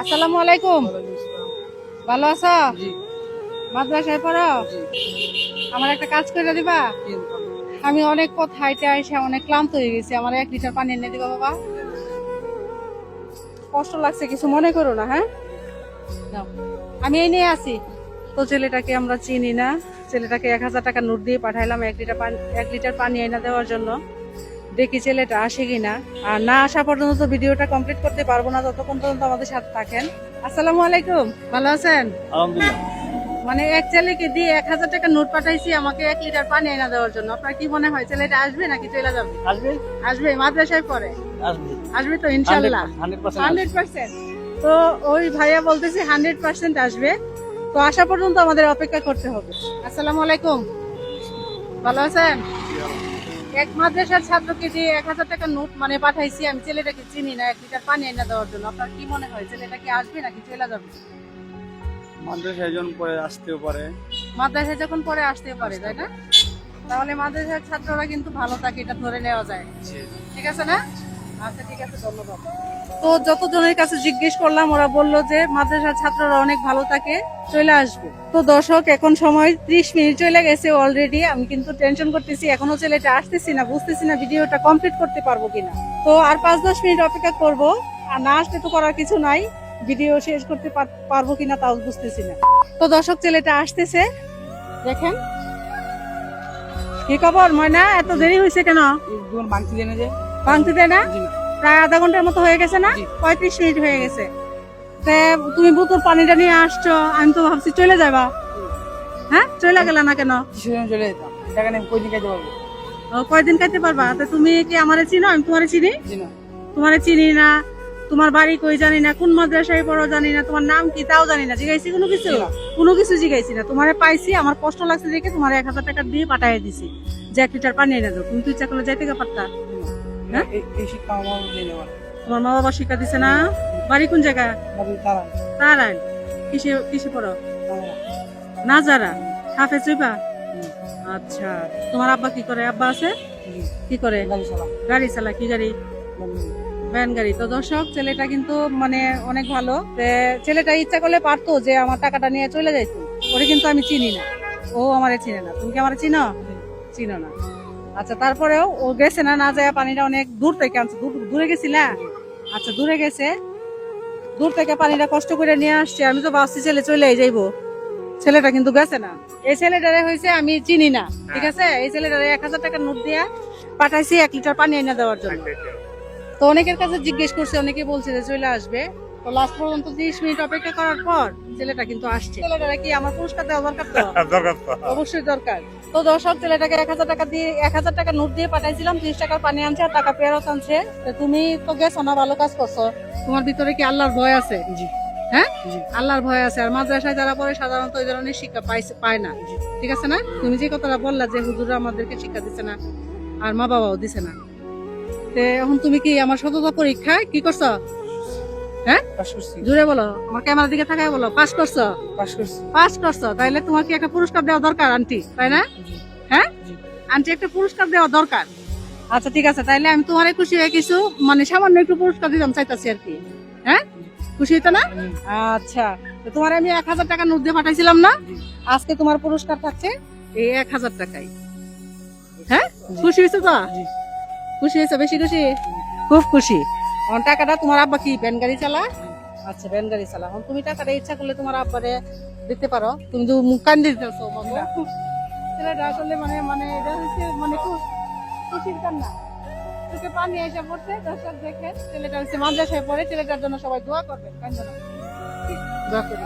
আসসালামু আলাইকুম। ভালো আছো? মাদ্রাসায় পড়ো? আমার একটা কাজ করে দিবা? আমি অনেক পথ হাইটে আইসে অনেক ক্লান্ত হয়ে গেছি। আমার এক লিটার পানি এনে দিবা বাবা। কষ্ট লাগছে কিছু মনে করো না হ্যাঁ? আমি এই নিয়ে আসি। তো ছেলেটাকে আমরা চিনি না। ছেলেটাকে এক হাজার টাকা নোট দিয়ে পাঠাইলাম এক লিটার পানি এক লিটার পানি এনে দেওয়ার জন্য। দেখি ছেলেটা আসে কিনা। আর না আসা পর্যন্ত তো ভিডিওটা কমপ্লিট করতে পারব না যতক্ষণ পর্যন্ত আমাদের সাথে থাকেন। আসসালামু আলাইকুম। ভালো আছেন? মানে এক ছেলেকে দিয়ে এক হাজার টাকা নোট পাঠাইছি আমাকে এক লিটার পানি এনে দেওয়ার জন্য। আপনার কি মনে হয় ছেলেটা আসবে নাকি চলে যাবে? আসবে? আসবে মাদ্রাসায় পড়ে। আসবে। আসবে তো ইনশাল্লাহ। হান্ড্রেড পার্সেন্ট তো ওই ভাইয়া বলতেছি হান্ড্রেড পার্সেন্ট আসবে। তো আসা পর্যন্ত আমাদের অপেক্ষা করতে হবে। আসসালামু আলাইকুম। ভালো আছেন? এক মাদ্রাসার ছাত্রকে যে এক হাজার টাকা নোট মানে পাঠাইছি আমি ছেলেটাকে চিনি না এক লিটার পানি এনে দেওয়ার জন্য। আপনার কি মনে হয় ছেলেটা কি আসবে নাকি চলে যাবে? মাদ্রাসা একজন পরে আসতেও পারে। মাদ্রাসায় যখন পরে আসতেও পারে তাই না? তাহলে মাদ্রাসার ছাত্ররা কিন্তু ভালো থাকে এটা ধরে নেওয়া যায়। ঠিক আছে না? আচ্ছা ঠিক আছে ধন্যবাদ। তো যতজনের কাছে জিজ্ঞেস করলাম ওরা বলল যে মাদ্রাসার ছাত্ররা অনেক ভালো থাকে চলে আসবে। তো দর্শক এখন সময় ত্রিশ মিনিট চলে গেছে অলরেডি আমি কিন্তু টেনশন করতেছি এখনও ছেলেটা আসতেছি না বুঝতেছি না ভিডিওটা কমপ্লিট করতে পারব কিনা। তো আর পাঁচ দশ মিনিট অপেক্ষা করব আর না আসলে তো করার কিছু নাই ভিডিও শেষ করতে পারব কিনা তাও বুঝতেছি না। তো দর্শক ছেলেটা আসতেছে। দেখেন। কি খবর ময়না? এত দেরি হয়েছে কেন? ভাঙতে দেয় না। প্রায় আধা ঘণ্টার মতো হয়ে গেছে না। পঁয়ত্রিশ মিনিট হয়ে গেছে। তুমি বোতল পানিটা নিয়ে আসছো আমি তো ভাবছি চলে যাবা। হ্যাঁ? চলে গেলা না কেন? চলে যেতাম। খাইতে পারব? কয়দিন খাইতে পারবা? তা তুমি কি আমারে চিনো? আমি তোমারে চিনি? তোমারে চিনি না। তোমার বাড়ি কই জানি না কোন মাদ্রাসায় পড়ো জানি না তোমার নাম কি তাও জানি না। জিগাইছি কোনো কিছু? কোনো কিছু জিগাইছি না। তোমারে পাইছি আমার কষ্ট লাগছে দেখে তোমার এক হাজার টাকা দিয়ে পাঠিয়ে দিছি। যে এক লিটার পানি এনে দাও। তুমি তো ইচ্ছা করলে যাইতে পারতা। হ্যাঁ? তোমার মা বাবা শিক্ষা দিছে না? বাড়ি কোন জায়গায় বাবু তারা তারাই কিসে কিসে পড়ো? নাজারা। হাফে চুইবা আচ্ছা। তোমার আব্বা কি করে? আব্বা আছে? কি করে? গাড়ি চালা কি গাড়ি? ভ্যান গাড়ি। তো দর্শক ছেলেটা কিন্তু মানে অনেক ভালো। ছেলেটা ইচ্ছা করলে পারতো যে আমার টাকাটা নিয়ে চলে যাইতো। ওরে কিন্তু আমি চিনি না। ও আমারে চিনে না। তুমি কি আমার চিনো? চিনো না। আচ্ছা তারপরেও ও গেছে না না যায় পানিটা অনেক দূর থেকে আনছে। দূর- গেছিলা আচ্ছা দূরে গেছে। দূর থেকে পানিটা কষ্ট করে নিয়ে আসছে। আমি তো ভাবছি ছেলে চলে যাইবো। ছেলেটা কিন্তু গেছে না। এই ছেলেটারে হয়েছে আমি চিনি না ঠিক আছে? এই ছেলেটারে এক হাজার টাকার নোট দিয়া পাঠাইছি এক লিটার পানি এনে দেওয়ার জন্য। তো অনেকের কাছে জিজ্ঞেস করছে অনেকে বলছে যে চলে আসবে। তো লাস্ট পর্যন্ত তিরিশ মিনিট অপেক্ষা করার পর ছেলেটা কিন্তু আসছে। ছেলেটারা কি আমার পুরস্কার দেওয়া দরকার তো? অবশ্যই দরকার। তো দর্শক ছেলেটাকে এক হাজার টাকা দিয়ে এক হাজার টাকা নোট দিয়ে পাঠাইছিলাম ত্রিশ টাকার পানি আনছে আর টাকা ফেরত আনছে। তুমি তো গেছো না ভালো কাজ করছ। তোমার ভিতরে কি আল্লাহর ভয় আছে? জি। হ্যাঁ? আল্লাহর ভয় আছে। আর মাদ্রাসায় যারা পড়ে সাধারণত ওই ধরনের শিক্ষা পাইছে পায় না। ঠিক আছে না? তুমি যে কথাটা বললা যে হুজুরা আমাদেরকে শিক্ষা দিচ্ছে না আর মা বাবাও দিছে না। তে এখন তুমি কি আমার সততা পরীক্ষায় কি করছ? হ্যাঁ? জুড়ে বলো আমার ক্যামেরার দিকে তাকায় বলো পাস করছ? পাস করছি। পাস করছ তাইলে তোমার কি একটা পুরস্কার দেওয়া দরকার আন্টি তাই না? হ্যাঁ? আন্টি একটা পুরস্কার দেওয়া দরকার। আচ্ছা ঠিক আছে তাইলে আমি তোমার খুশি হয়ে কিছু মানে সামান্য একটু পুরস্কার দিতাম চাইতাছি আর কি। হ্যাঁ? খুশি হইতো না? আচ্ছা তো তোমার আমি এক হাজার টাকা নোট দিয়ে পাঠাইছিলাম না? আজকে তোমার পুরস্কার থাকছে এই এক হাজার টাকাই হ্যাঁ? খুশি হয়েছে তো? খুশি হয়েছে বেশি খুশি? খুব খুশি। এখন টাকাটা তোমার আব্বা কি ভ্যান গাড়ি চালা? আচ্ছা ভ্যান গাড়ি চালা। এখন তুমি টাকাটা ইচ্ছা করলে তোমার আব্বারে দিতে পারো। তুমি তো মুখ কান দিতেছো ছেলেটা আসলে মানে মানে এটা হচ্ছে মানে খুশির কান্না। চোখে পানি এসে পড়ছে দর্শক দেখে। ছেলেটা হচ্ছে মাদ্রাসায় পড়ে ছেলেটার জন্য সবাই দোয়া করবেন। দোয়া করি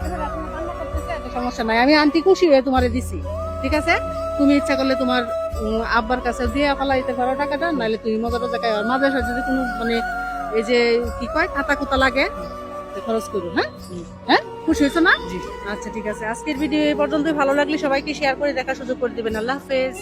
ছেলেটা এখন কান্না করতেছে, এটা সমস্যা নাই। আমি আন্টি খুশি হয়ে তোমারে দিছি ঠিক আছে? তুমি ইচ্ছা করলে তোমার আব্বার কাছে দিয়ে ফেলাইতে পারো টাকাটা নাহলে তুমি মজাটা জায়গায় আর মাদ্রাসা যদি কোনো মানে এই যে কি কয় খাতা কুতা লাগে খরচ করো হ্যাঁ? হ্যাঁ? খুশি হয়েছো না? আচ্ছা ঠিক আছে। আজকের ভিডিও এই পর্যন্ত ভালো লাগলে সবাইকে শেয়ার করে দেখার সুযোগ করে দিবেন। আল্লাহ হাফেজ।